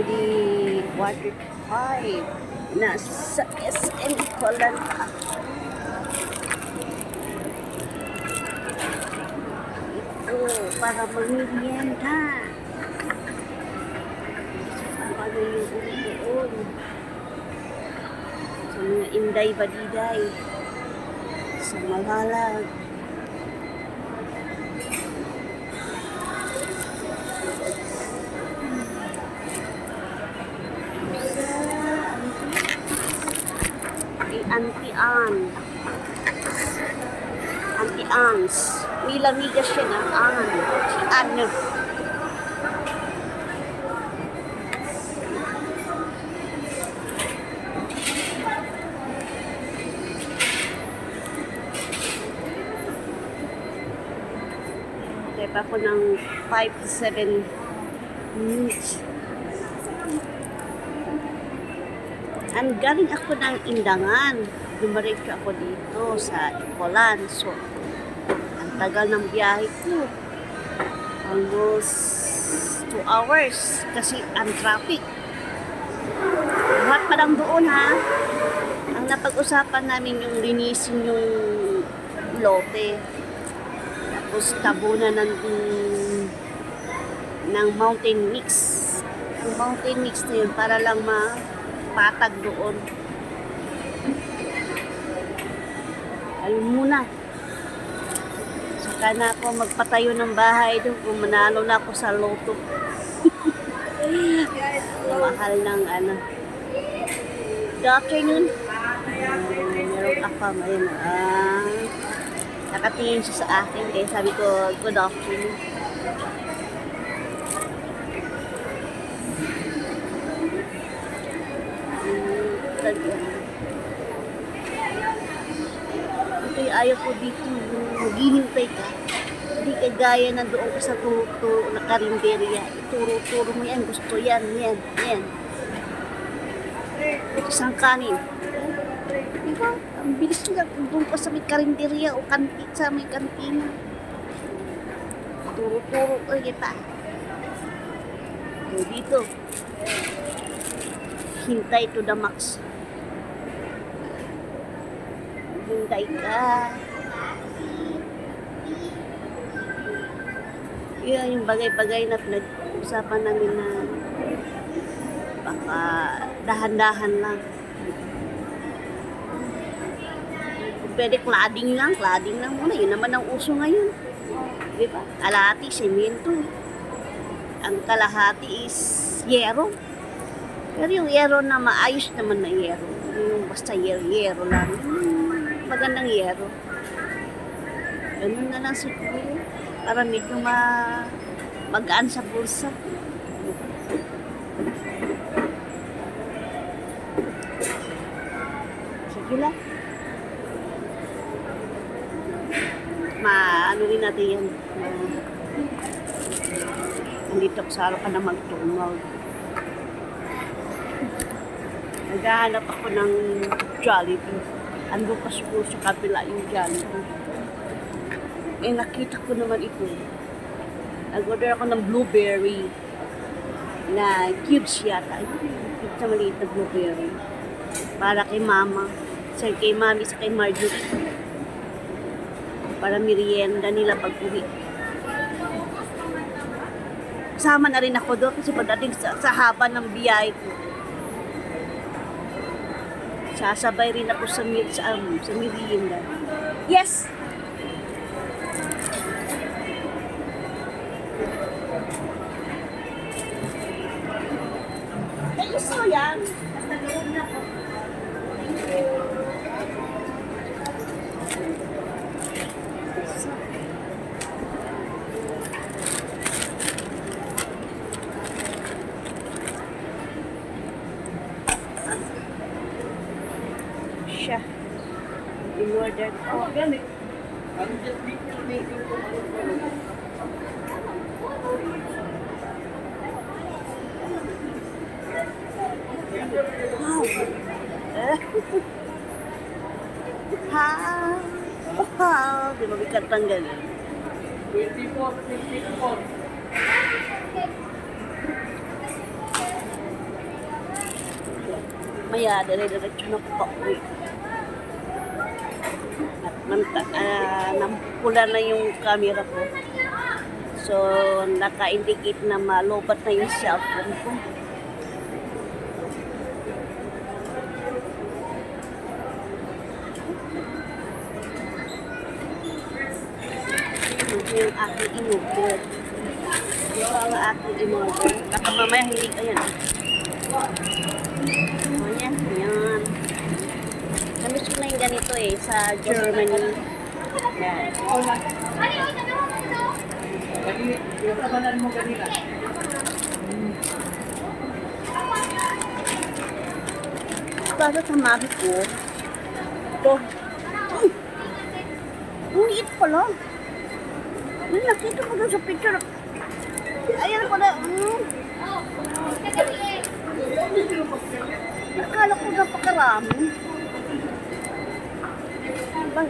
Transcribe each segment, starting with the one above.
already quarter to five. Nasa SM Colanta. Ito, para mag-merienda. Para yung doon. Sa mga inday-badiday. Sa malalag. Auntie Ann's. May lamigas siya na Ann. Si Ann. Kaya pa ako ng 5 to 7 minutes. Ang galing ako ng Indangan. Dumaretso ako dito sa Ipolan. So, ang tagal ng biyahe ko. Almost 2 hours. Kasi ang traffic. Buhat pa lang doon ha. Ang napag-usapan namin yung linisin yung lote. Tapos tabunan ng ng mountain mix. Yung mountain mix na yun para lang ma patag doon. Ayun muna. Saka na ako magpatayo ng bahay doon kung manalo na ako sa loto. Mahal ng ano. Good afternoon. Meron ako ngayon. Ah, nakatingin siya sa akin. Kaya sabi ko, good afternoon. Ito yung ayaw ko dito, maghihintay ka. Hindi ka gaya na doon ka sa turo-turo na karinderya. Ituro-turo mo yan, gusto yan, yan, yan. Isang kanin. Diba? Ang bilis nga doon ka sa may karinderya o kanti, sa may kantina. Turo-turo ko kita. Dito, hintay to the max. Hintay ka. Yun yung bagay-bagay na pinag-usapan namin na baka dahan-dahan lang. Pwede cladding lang, cladding lang muna. Yun naman ang uso ngayon. Di ba? Kalahati, semento. Ang kalahati is yero. Pero yung yero na maayos naman na yero. Yung basta yero-yero lang. Magandang yero. Ganun na lang siguro. Para medyo ma magaan sa bulsa. Sige lang. Ma, ano rin natin yan. Ma, nandito sa araw ka na magtunog. Naghahanap ako ng Jollibee. Ando pa siguro sa kabila yung Jollibee. Eh, nakita ko naman ito. Nag-order ako ng blueberry na cubes yata. Ay, cubes na maliit na blueberry. Para kay mama. Sa kay mami, sa kay Marjorie. Para merienda nila pag uwi. Sama na rin ako doon kasi pagdating sa, sa haba ng biyahe ko. Sasabay rin ako sa, mi- sa, um, sa merienda. Yes! Kayo so yan. Basta loob na po. Siya. In-order ko. Wow. Eh. Ha? Wow. Di mabigat tanggalin. 24, 24. Kaya dire-diretso na po pauwi. At manta, ah, nampula na yung camera ko. So, naka-indicate na malobat na yung cellphone ko. Yung aking in-order. Ito ang aking in-order. Baka mamaya hindi ka yan. Ayan, yan. Namiss ko na yung ganito eh, sa Germany. Yan. Para sa mami ko, ito. Ang liit pala. May nakita ko doon sa picture. Ayan pala. Mm. Nakala ko napakarami. Ba?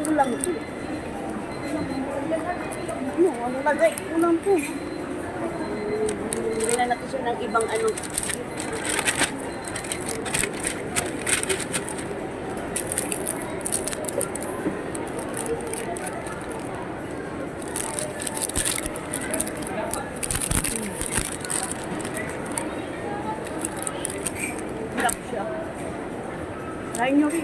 Kulang to. Ano, ano lagay? Kulang to. Hindi na natin siya ng ibang ano. Sarap siya. Try nyo rin.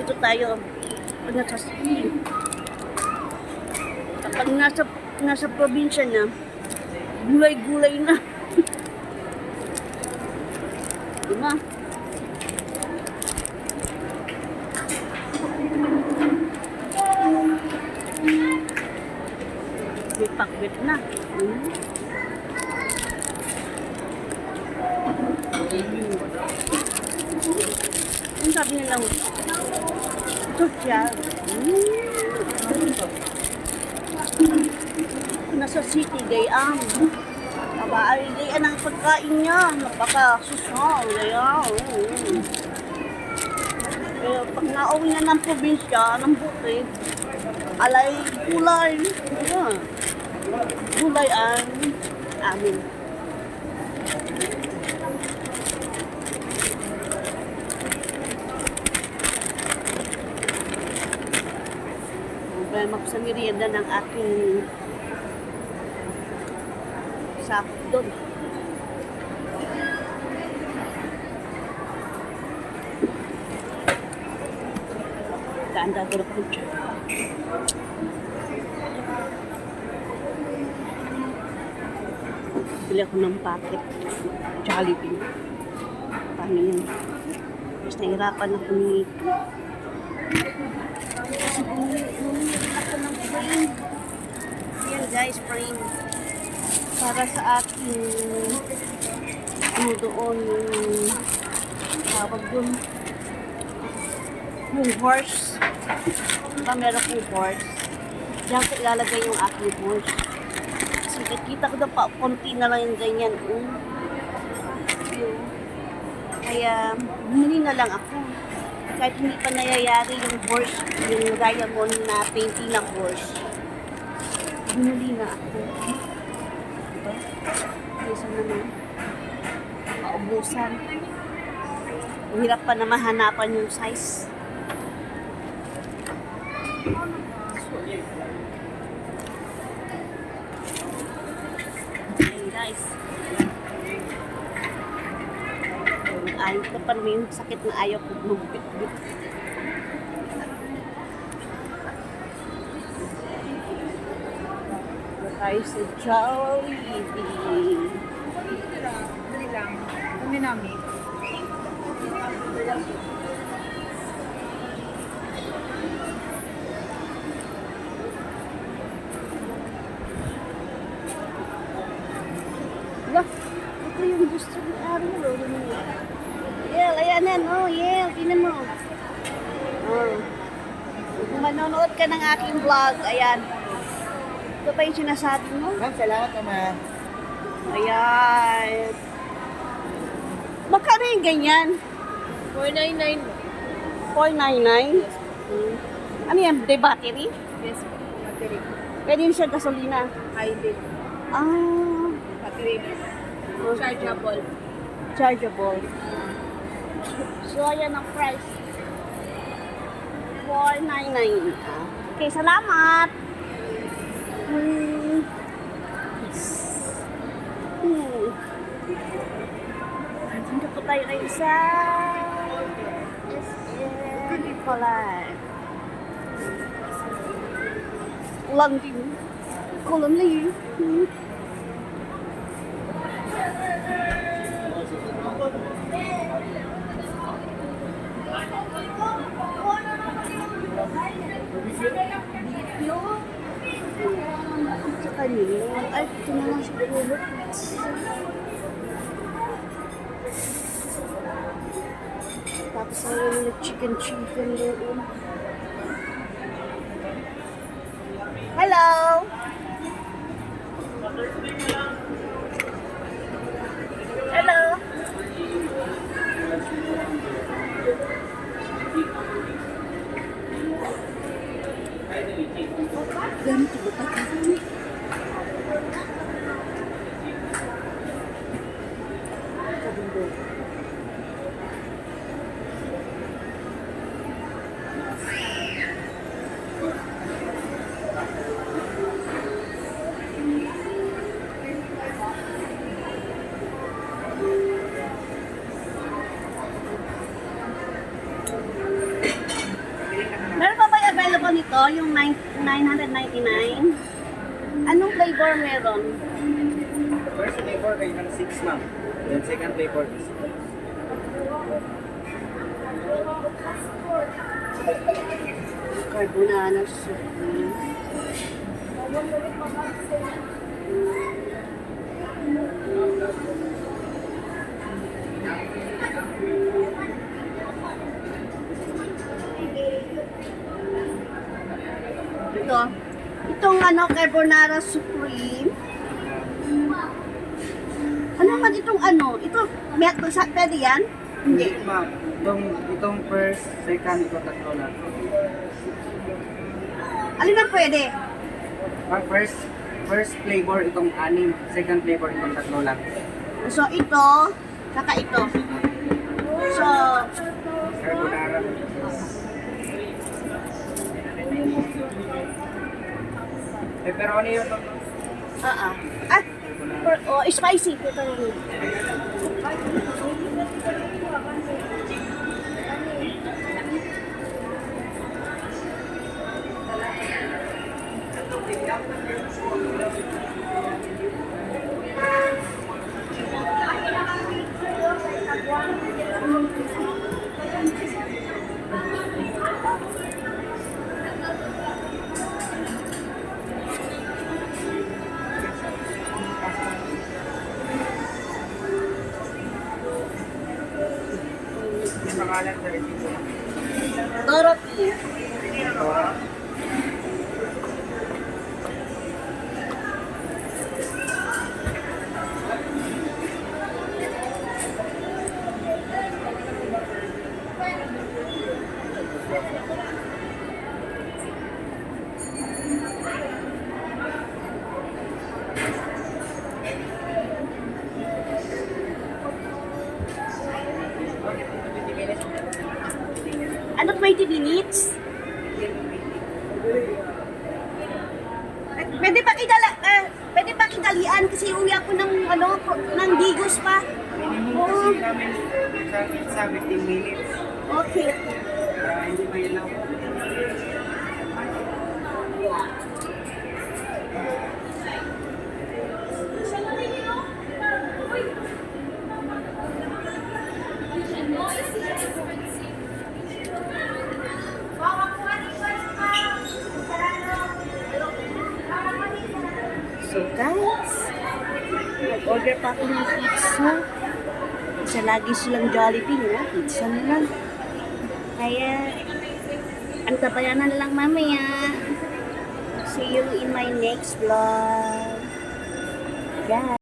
Ito tayo. Nasa city. Kapag nasa, nasa probinsya na, gulay-gulay na. diba? May pakwit na. Mm. Ang sabi nilang, siya. Mm. Nasa city, gayaan. Aba, ay gayaan ang pagkain niya. Napaka-susang, gayaan. Mm. Pero pag nauwi na ng probinsya, ng buti, alay gulay. Yeah. Gulay ang amin. Problema ko sa merienda ng aking sakot doon. Ganda doon ako Bili ako ng packet. Jollibee. Paano yun? Mas nahirapan ako bumili ako ng frame. Ayan guys, frame. Para sa aking ano doon yung tawag doon yung horse. Diba meron kong horse? Diyan ko ilalagay yung aking horse. Kasi nakikita ko daw pa, konti na lang yung ganyan. Yun. Kaya, bumili na lang ako. Kahit hindi pa nayayari yung horse, yung diamond na painting ng horse. Bumili na ako. Diba? Kaysa naman. Maubusan. Ang hirap pa na mahanapan yung size. Ayaw ko pa yung sakit na ayaw ko magbit-bit. Tayo sa Jollibee. Dali lang. Namin. Wala, ito yung gusto ni Ariel. Oh. Yel, ayan yan. Oh, Yel, tinan mo. Oh. Kung manonood ka ng aking vlog, ayan. Ito pa yung sinasabi mo. Ma'am, salamat naman. Ayan. Magkano yung ganyan? 499. 499? Hmm. Ano yan? De battery? Yes. Battery. Pwede rin siya gasolina. Hybrid. Ah, Battery. Chargeable. chargeable. So, ayan ang price. 499. Okay, salamat. Hmm. Hmm. Dito po tayo ngayon sa SM Nicolai. Din. Ulan din. Hmm. Kanila. Ay, ito na lang siguro. 999? Anong flavor meron? First flavor kay kan 6 ma'am. Then second flavor is Carbonara soup. Ito. Itong ano, carbonara supreme. Ano naman itong ano? Ito, may sa pwede yan? Hindi. ma'am. Itong, itong first, second, ito tatlo lang. Alin ang pwede? Ma'am, first, first flavor itong anim, second flavor itong tatlo lang. So, ito, saka ito. So, Carbonara. Pepperoni yun. ma'am. ah, ah. Ah, per, oh, spicy. Ito rin. Yung 好了，谢谢。Ano 20 minutes? Eh, Pwede pa kidala, eh, pwede pa kidalian kasi uwi ako ng ano, ng Digos pa. Minimum kasi namin sa, sa 15 minutes. Okay. Kaya hindi mahilaw. So guys, nag-order pa ako ng pizza. Sa lagi silang Jollibee, no? Pizza na lang. Kaya, ang tabayanan na lang mamaya. See you in my next vlog. Guys.